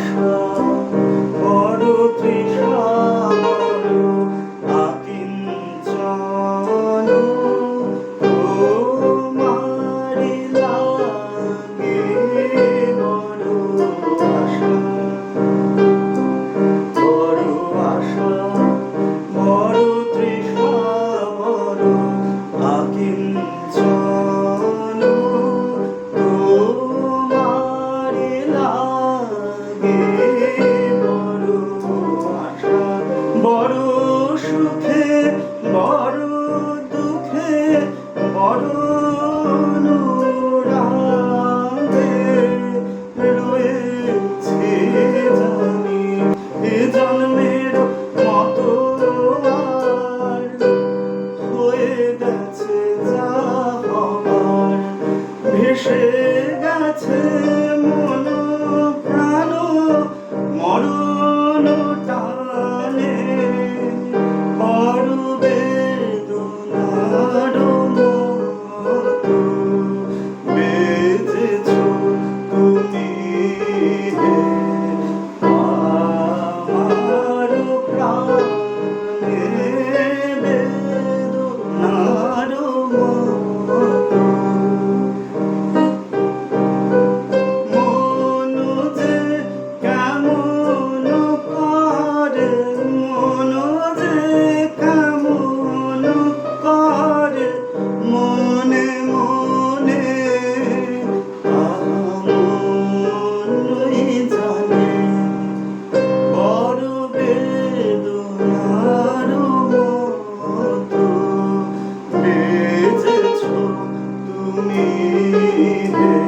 আশা বড় তৃষা 十个字。David.